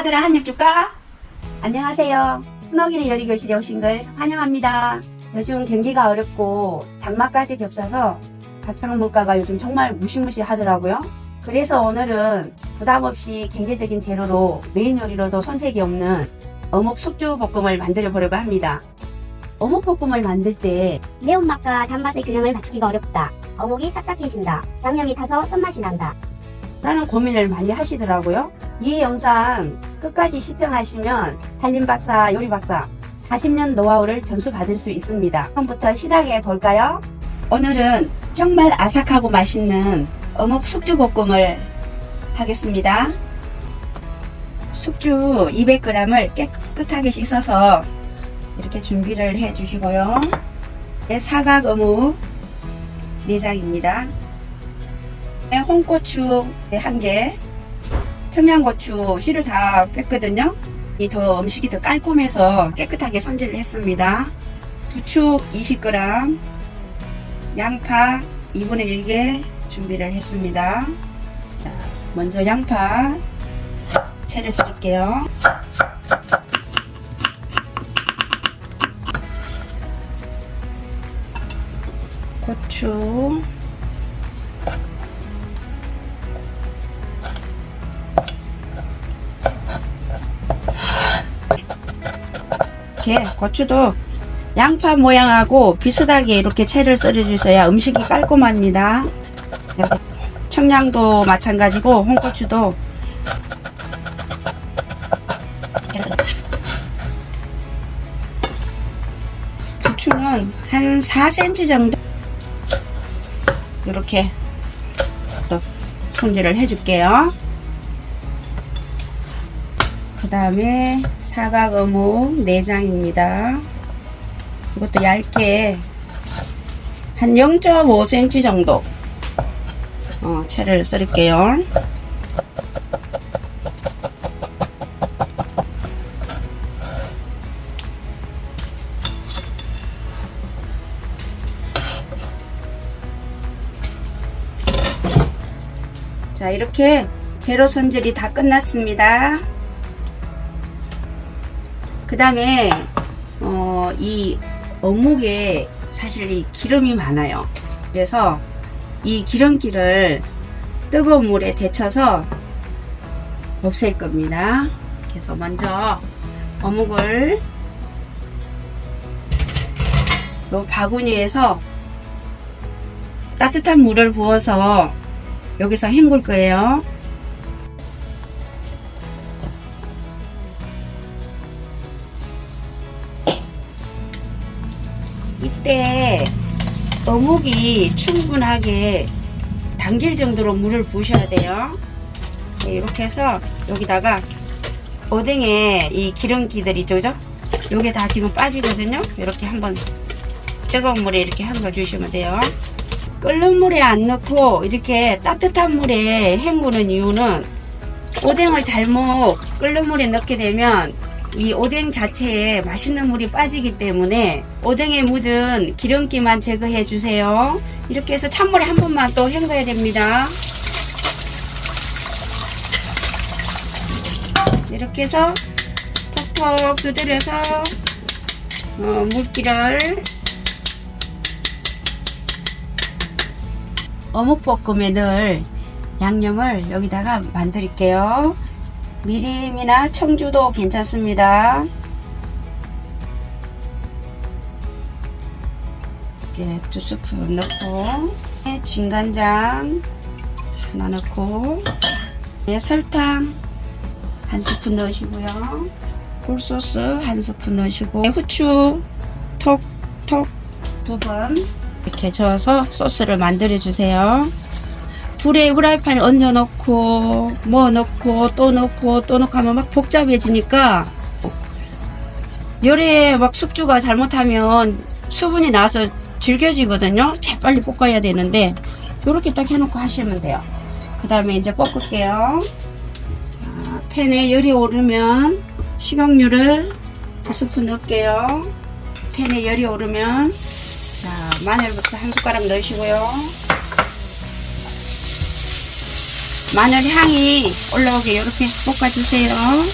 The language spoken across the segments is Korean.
아들아 한입 줄까? 안녕하세요. 흔어기는 요리교실에 오신 걸 환영합니다. 요즘 경기가 어렵고 장마까지 겹쳐서 밥상 물가가 요즘 정말 무시무시하더라고요. 그래서 오늘은 부담 없이 경제적인 재료로 메인 요리로도 손색이 없는 어묵 숙주 볶음을 만들어 보려고 합니다. 어묵 볶음을 만들 때 매운맛과 단맛의 균형을 맞추기가 어렵다. 어묵이 딱딱해진다. 양념이 타서 쓴맛이 난다. 라는 고민을 많이 하시더라고요. 이 영상 끝까지 시청하시면 살림박사, 요리박사 40년 노하우를 전수받을 수 있습니다. 처음부터 시작해 볼까요? 오늘은 정말 아삭하고 맛있는 어묵 숙주볶음을 하겠습니다. 숙주 200g을 깨끗하게 씻어서 이렇게 준비를 해 주시고요. 네, 사각 어묵 4장입니다. 네, 홍고추 한 개, 청양고추 씨를 다 뺐거든요. 이 더 음식이 더 깔끔해서 깨끗하게 손질을 했습니다. 부추 20g, 양파 2분의 1개 준비를 했습니다. 자, 먼저 양파 채를 썰게요. 고추 이렇게 고추도 양파 모양하고 비슷하게 이렇게 채를 썰어주셔야 음식이 깔끔합니다. 청양도 마찬가지고 홍고추도 부추는 한 4cm 정도 이렇게 또 손질을 해줄게요. 그 다음에 사각 어묵 4장입니다. 이것도 얇게 한 0.5cm 정도 어, 채를 썰을게요. 자 이렇게 재료 손질이 다 끝났습니다. 그 다음에 어, 이 어묵에 사실 이 기름이 많아요. 그래서 이 기름기를 뜨거운 물에 데쳐서 없앨 겁니다. 그래서 먼저 어묵을 요 바구니에서 따뜻한 물을 부어서 여기서 헹굴 거예요. 때 어묵이 충분하게 당길 정도로 물을 부으셔야 돼요. 네, 이렇게 해서 여기다가 오뎅에 이 기름기들이 있죠? 요게 다 지금 빠지거든요. 이렇게 한번 뜨거운 물에 이렇게 헹궈 주시면 돼요. 끓는 물에 안 넣고 이렇게 따뜻한 물에 헹구는 이유는 오뎅을 잘못 끓는 물에 넣게 되면 이 오뎅 자체에 맛있는 물이 빠지기 때문에 오뎅에 묻은 기름기만 제거해 주세요. 이렇게 해서 찬물에 한 번만 또 헹궈야 됩니다. 이렇게 해서 톡톡 두드려서 어, 물기를 어묵볶음에 넣을 양념을 여기다가 만들게요. 미림이나 청주도 괜찮습니다. 이렇게 두 스푼 넣고 네, 진간장 하나 넣고 네, 설탕 한 스푼 넣으시고요. 굴소스 한 스푼 넣으시고 네, 후추 톡톡 두 번 이렇게 저어서 소스를 만들어 주세요. 불에 후라이팬에 얹어 놓고 뭐 넣고 또 넣고 또 넣고 하면 막 복잡해지니까 열에 막 숙주가 잘못하면 수분이 나서 질겨지거든요. 재빨리 볶아야 되는데 이렇게 딱 해놓고 하시면 돼요. 그 다음에 이제 볶을게요. 자, 팬에 열이 오르면 식용유를 두 스푼 넣을게요. 팬에 열이 오르면 자 마늘부터 한 숟가락 넣으시고요. 마늘 향이 올라오게 이렇게 볶아주세요.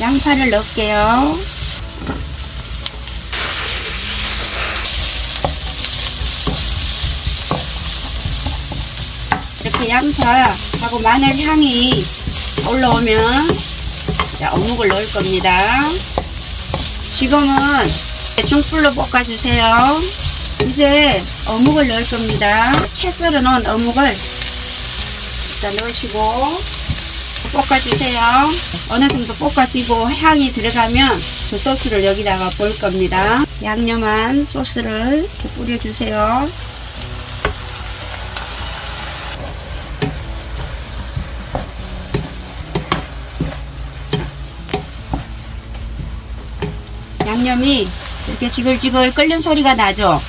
양파를 넣을게요. 이렇게 양파하고 마늘 향이 올라오면 자, 어묵을 넣을 겁니다. 지금은 중불로 볶아주세요. 이제 어묵을 넣을 겁니다. 채 썰어 놓은 어묵을 일단 넣으시고 볶아주세요. 어느 정도 볶아지고 향이 들어가면 그 소스를 여기다가 볼 겁니다. 양념한 소스를 이렇게 뿌려주세요. 양념이 이렇게 지글지글 끓는 소리가 나죠.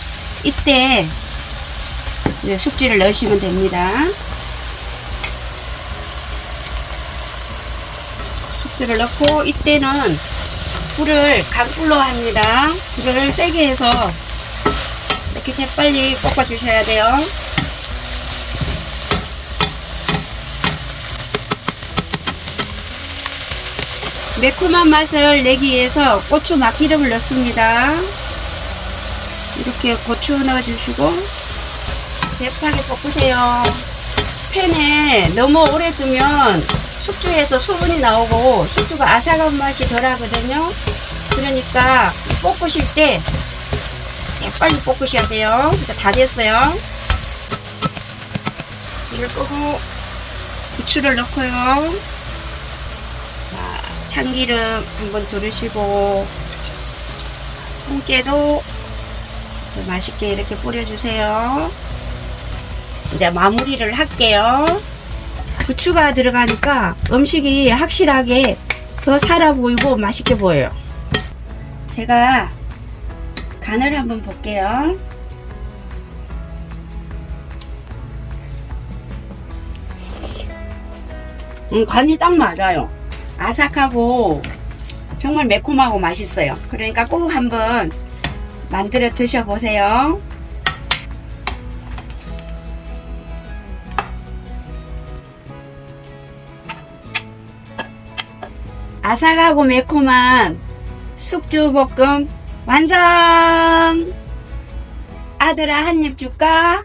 이때 이제 숙주를 넣으시면 됩니다. 숙주를 넣고 이때는 불을 강불로 합니다. 불을 세게 해서 이렇게 재빨리 볶아주셔야 돼요. 매콤한 맛을 내기 위해서 고추 막기름을 넣습니다. 이렇게 고추 넣어주시고 잽싸게 볶으세요. 팬에 너무 오래 두면 숙주에서 수분이 나오고 숙주가 아삭한 맛이 덜 하거든요. 그러니까 볶으실 때 빨리 볶으셔야 돼요. 다 됐어요. 불을 끄고 부추를 넣고요. 자, 참기름 한번 두르시고 통깨도 맛있게 이렇게 뿌려주세요. 이제 마무리를 할게요. 부추가 들어가니까 음식이 확실하게 더 살아 보이고 맛있게 보여요. 제가 간을 한번 볼게요. 음, 간이 딱 맞아요. 아삭하고 정말 매콤하고 맛있어요. 그러니까 꼭 한번 만들어 드셔보세요. 아삭하고 매콤한 숙주볶음 완성! 아들아 한 입 줄까?